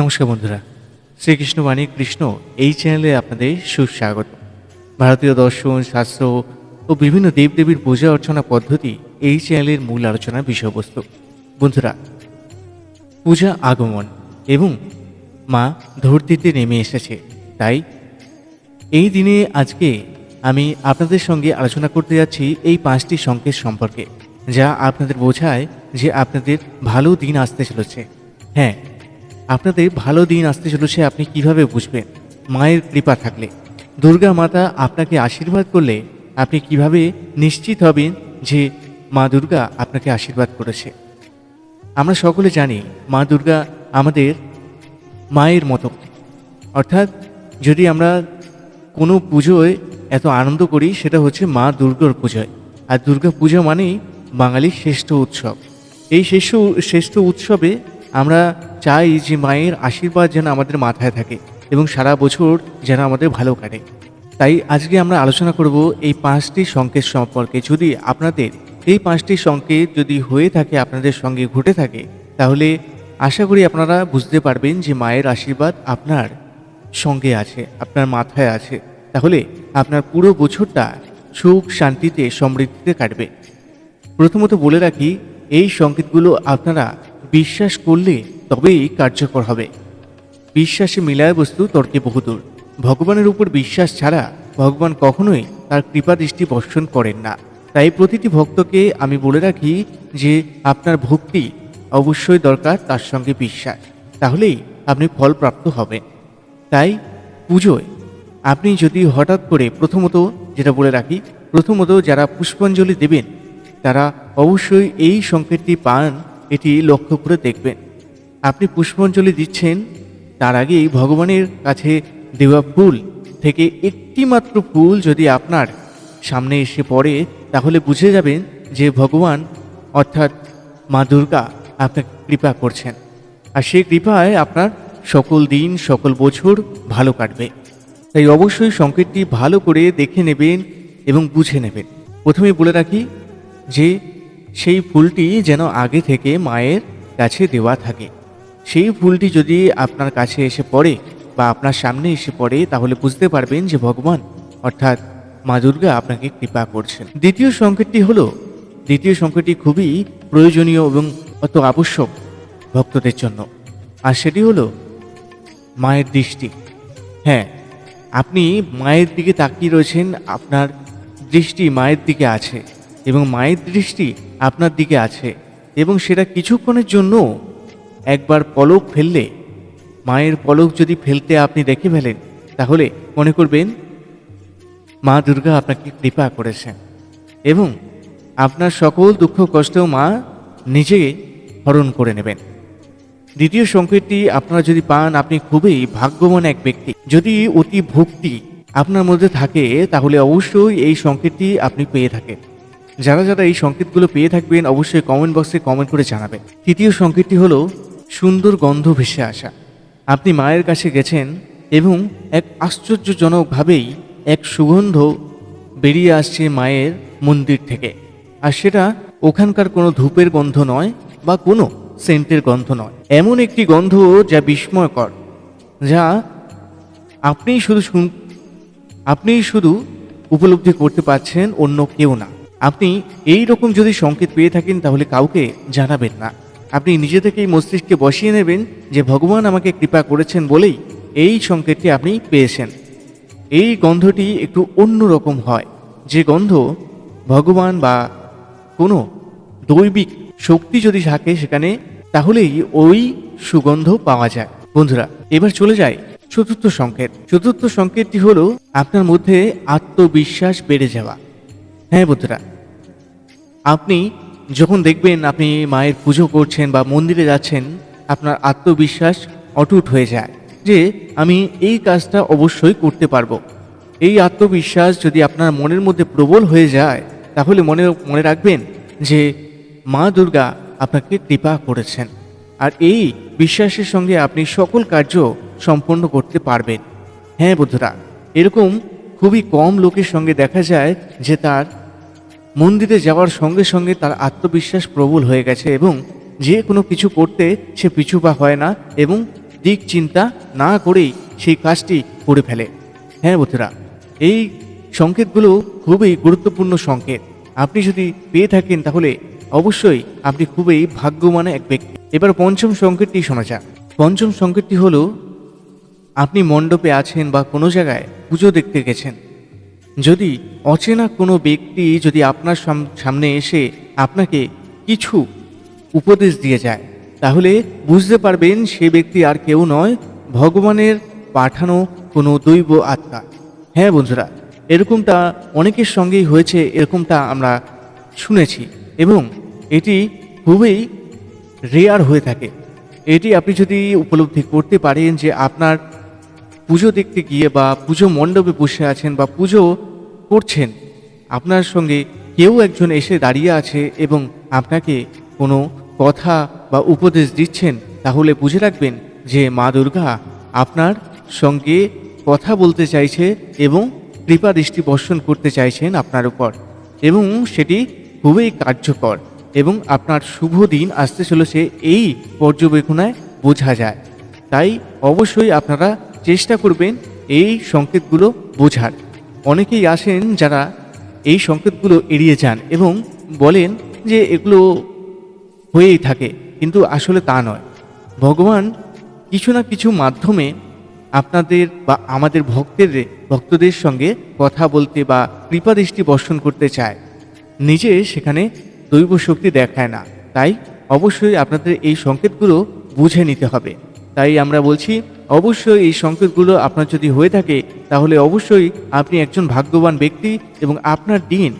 নমস্কার বন্ধুরা, শ্রীকৃষ্ণ বাণী কৃষ্ণ এই চ্যানেলে আপনাদের সুস্বাগত। ভারতীয় দর্শন, শাস্ত্র ও বিভিন্ন দেবদেবীর পূজা অর্চনা পদ্ধতি এই চ্যানেলের মূল আলোচনার বিষয়বস্তু। বন্ধুরা, পূজা আগমন এবং মা ধরতিতে নেমে এসেছে, তাই এই দিনে আজকে আমি আপনাদের সঙ্গে আলোচনা করতে যাচ্ছি এই পাঁচটি সংকেত সম্পর্কে, যা আপনাদের বোঝায় যে আপনাদের ভালো দিন আসতে চলেছে। হ্যাঁ আপনাদের ভালো দিন আসতে চলেছে আপনি কীভাবে বুঝবেন? মায়ের কৃপা থাকলে। দুর্গা মাতা আপনাকে আশীর্বাদ করলে আপনি কীভাবে নিশ্চিত হবেন যে মা দুর্গা আপনাকে আশীর্বাদ করেছে। আমরা সকলে জানি মা দুর্গা আমাদের মায়ের মতো। অর্থাৎ যদি আমরা কোনো পুজোয় এত আনন্দ করি, সেটা হচ্ছে মা দুর্গার পুজোয়। আর দুর্গা পুজো মানেই বাঙালির শ্রেষ্ঠ উৎসব। এই শ্রেষ্ঠ শ্রেষ্ঠ উৎসবে আমরা চাই যে মায়ের আশীর্বাদ যেন আমাদের মাথায় থাকে এবং সারা বছর যেন আমাদের ভালো কাটে। তাই আজকে আমরা আলোচনা করব এই পাঁচটি সংকেত সম্পর্কে। যদি আপনাদের এই পাঁচটি সংকেত যদি হয়ে থাকে, আপনাদের সঙ্গে ঘটে থাকে, তাহলে আশা করি আপনারা বুঝতে পারবেন যে মায়ের আশীর্বাদ আপনার সঙ্গে আছে, আপনার মাথায় আছে। তাহলে আপনার পুরো বছরটা সুখ শান্তিতে, সমৃদ্ধিতে কাটবে। প্রথমত বলে রাখি, এই সংকেতগুলো আপনারা বিশ্বাস করলে তবেই কার্যকর হবে। বিশ্বাসে মিলায় বস্তু তর্কে বহুদূর। ভগবানের উপর বিশ্বাস ছাড়া ভগবান কখনোই তার কৃপা দৃষ্টি বর্ষণ করেন না। তাই প্রতিটি ভক্তকে আমি বলে রাখি যে, আপনার ভক্তি অবশ্যই দরকার তার সঙ্গে বিশ্বাস। তাহলেই আপনি ফলপ্রাপ্ত হবেন। তাই পুজোয় আপনি যদি হঠাৎ করে প্রথমত যেটা বলে রাখি, প্রথমত যারা পুষ্পাঞ্জলি দেবেন, তারা অবশ্যই এই সংকেতটি পান, এটি লক্ষ্য করে দেখবেন। আপনি পুষ্পাঞ্জলি দিচ্ছেন, তার আগেই ভগবানের কাছে দেওয়া ফুল থেকে একটি মাত্র ফুল যদি আপনার সামনে এসে পড়ে, তাহলে বুঝে যাবেন যে ভগবান, অর্থাৎ মা দুর্গা, আপনাকে কৃপা করছেন। আর সেই কৃপায় আপনার সকল দিন, সকল বছর ভালো কাটবে। তাই অবশ্যই সংকেতটি ভালো করে দেখে নেবেন এবং বুঝে নেবেন। প্রথমে বলে রাখি যে, সেই ফুলটি যেন আগে থেকে মায়ের কাছে দেওয়া থাকে। সেই ফুলটি যদি আপনার কাছে এসে পড়ে বা আপনার সামনে এসে পড়ে, তাহলে বুঝতে পারবেন যে ভগবান, অর্থাৎ মা দুর্গা আপনাকে কৃপা করছেন। দ্বিতীয় সংকেতটি হলো, দ্বিতীয় সংকেতটি খুবই প্রয়োজনীয় এবং অত আবশ্যক ভক্তদের জন্য। আর সেটি হলো, মায়ের দৃষ্টি। হ্যাঁ আপনি মায়ের দিকে তাকিয়ে রয়েছেন, আপনার দৃষ্টি মায়ের দিকে আছে এবং মায়ের দৃষ্টি আপনার দিকে আছে এবং সেটা কিছুক্ষণের জন্য একবার পলক ফেললে, মায়ের পলক যদি ফেলতে আপনি দেখে ফেলেন, তাহলে মনে করবেন মা দুর্গা আপনাকে কৃপা করেছেন এবং আপনার সকল দুঃখ কষ্টও মা নিজে হরণ করে নেবেন। দ্বিতীয় সংকেতটি আপনারা যদি পান, আপনি খুবই ভাগ্যবান এক ব্যক্তি। যদি অতি ভক্তি আপনার মধ্যে থাকে, তাহলে অবশ্যই এই সংকেতটি আপনি পেয়ে থাকেন। যারা যারা এই সংকেতগুলো পেয়ে থাকবেন, অবশ্যই কমেন্ট বক্সে কমেন্ট করে জানাবেন। তৃতীয় সংকেতটি হলো সুন্দর গন্ধ ভেসে আসা। আপনি মায়ের কাছে গেছেন এবং এক আশ্চর্যজনকভাবেই এক সুগন্ধ বেরিয়ে আসছে মায়ের মন্দির থেকে। আর সেটা ওখানকার কোনো ধূপের গন্ধ নয় বা কোনো সেন্টের গন্ধ নয়। এমন একটি গন্ধ যা বিস্ময়কর, যা আপনি শুধু শুন, আপনিই শুধু উপলব্ধি করতে পারছেন অন্য কেউ না। আপনি এই রকম যদি সংকেত পেয়ে থাকেন তাহলে কাউকে জানাবেন না। আপনি নিজে থেকেই মস্তিষ্কে বসিয়ে নেবেন যে ভগবান আমাকে কৃপা করেছেন বলেই এই সংকেতটি আপনি পেয়েছেন। এই গন্ধটি একটু অন্য রকম হয়। যে গন্ধ ভগবান বা কোনো দৈবিক শক্তি যদি থাকে সেখানে, তাহলেই ওই সুগন্ধ পাওয়া যায়। বন্ধুরা, এবার চলে যায় চতুর্থ সংকেত। চতুর্থ সংকেতটি হলো আপনার মধ্যে আত্মবিশ্বাস বেড়ে যাওয়া। হ্যাঁ বন্ধুরা, আপনি যখন দেখবেন আপনি মায়ের পুজো করছেন বা মন্দিরে যাচ্ছেন, আপনার আত্মবিশ্বাস অটুট হয়ে যায় যে আমি এই কাজটা অবশ্যই করতে পারব। এই আত্মবিশ্বাস যদি আপনার মনের মধ্যে প্রবল হয়ে যায়, তাহলে মনে মনে রাখবেন যে মা দুর্গা আপনাকে কৃপা করেছেন। আর এই বিশ্বাসের সঙ্গে আপনি সকল কার্য সম্পন্ন করতে পারবেন। হ্যাঁ বন্ধুরা, এরকম খুবই কম লোকের সঙ্গে দেখা যায় যে তার মন্দিরে যাওয়ার সঙ্গে সঙ্গে তার আত্মবিশ্বাস প্রবল হয়ে গেছে এবং যে কোনো কিছু করতে সে পিছু বা হয় না এবং দিক চিন্তা না করেই সেই কাজটি করে ফেলে। হ্যাঁ বন্ধুরা, এই সংকেতগুলো খুবই গুরুত্বপূর্ণ সংকেত। আপনি যদি পেয়ে থাকেন তাহলে অবশ্যই আপনি খুবই ভাগ্যবান এক ব্যক্তি। এবার পঞ্চম সংকেতটি শোনা যাক। পঞ্চম সংকেতটি হলো, আপনি মণ্ডপে আছেন বা কোনো জায়গায় পুজো দেখতে গেছেন যদি অচেনা কোনো ব্যক্তি যদি আপনার সাম- সামনে এসে আপনাকে কিছু উপদেশ দিয়ে যায়, তাহলে বুঝতে পারবেন সে ব্যক্তি আর কেউ নয়, ভগবানের পাঠানো কোনো দৈব আত্মা। হ্যাঁ বন্ধুরা, এরকমটা অনেকের সঙ্গেই হয়েছে, এরকমটা আমরা শুনেছি এবং এটি খুবই রেয়ার হয়ে থাকে। এটি আপনি যদি উপলব্ধি করতে পারেন যে আপনার পুজো দেখতে গিয়ে বা পুজো মণ্ডপে বসে আছেন বা পুজো করছেন, আপনার সঙ্গে কেউ একজন এসে দাঁড়িয়ে আছে এবং আপনাকে কোনো কথা বা উপদেশ দিচ্ছেন, তাহলে বুঝে রাখবেন যে মা দুর্গা আপনার সঙ্গে কথা বলতে চাইছে এবং কৃপা দৃষ্টি বর্ষণ করতে চাইছেন আপনার উপর এবং সেটি খুবই কার্যকর এবং আপনার শুভ দিন আসতে চলেছে এই পর্যবেক্ষণায় বোঝা যায়। তাই অবশ্যই আপনারা চেষ্টা করবেন এই সংকেতগুলো বোঝার। অনেকেই আসেন যারা এই সংকেতগুলো এড়িয়ে যান এবং বলেন যে এগুলো হয়েই থাকে, কিন্তু আসলে তা নয়। ভগবান কিছু না কিছু মাধ্যমে আপনাদের বা আমাদের ভক্তের ভক্তদের সঙ্গে কথা বলতে বা কৃপাদৃষ্টি বর্ষণ করতে চায়। নিজে সেখানে দৈব শক্তি দেখায় না। তাই অবশ্যই আপনাদের এই সংকেতগুলো বুঝে নিতে হবে। তাই আমরা বলছি অবশ্যই এই সংকেতগুলো আপনার যদি হয়ে থাকে, তাহলে অবশ্যই আপনি একজন ভাগ্যবান ব্যক্তি এবং আপনার দিন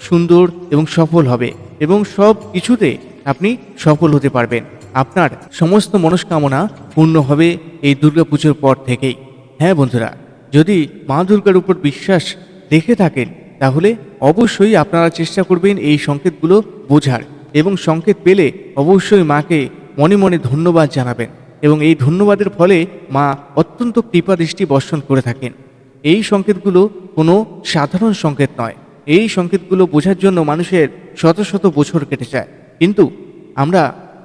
সুন্দর এবং সফল হবে এবং সব কিছুতে আপনি সফল হতে পারবেন। আপনার সমস্ত মনস্কামনা পূর্ণ হবে এই দুর্গাপুজোর পর থেকেই। হ্যাঁ বন্ধুরা, যদি মা দুর্গার উপর বিশ্বাস রেখে থাকেন, তাহলে অবশ্যই আপনারা চেষ্টা করবেন এই সংকেতগুলো বোঝার এবং সংকেত পেলে অবশ্যই মাকে মনে মনে ধন্যবাদ জানাবেন। এবং এই ধন্যবাদের ফলে মা অত্যন্ত কৃপা দৃষ্টি বর্ষণ করে থাকেন। এই সংকেতগুলো কোনো সাধারণ সংকেত নয়। এই সংকেতগুলো বোঝার জন্য মানুষের শত শত বছর কেটে যায়। কিন্তু আমরা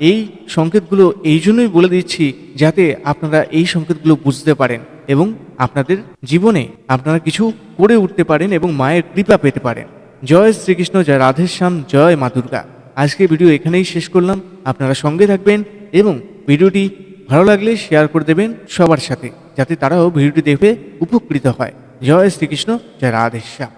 এই সংকেতগুলো এই জন্যই বলে দিচ্ছি যাতে আপনারা এই সংকেতগুলো বুঝতে পারেন এবং আপনাদের জীবনে আপনারা কিছু করে উঠতে পারেন এবং মায়ের কৃপা পেতে পারেন। জয় শ্রীকৃষ্ণ, জয় রাধেশ্যাম, জয় মা দুর্গা। আজকে ভিডিও এখানেই শেষ করলাম। আপনারা সঙ্গে থাকবেন এবং ভিডিওটি ভালো লাগলে শেয়ার করে দেবেন সবার সাথে, যাতে তারাও ভিডিওটি দেখে উপকৃত হয়। জয় শ্রীকৃষ্ণ, জয় রাধেশ্যাম।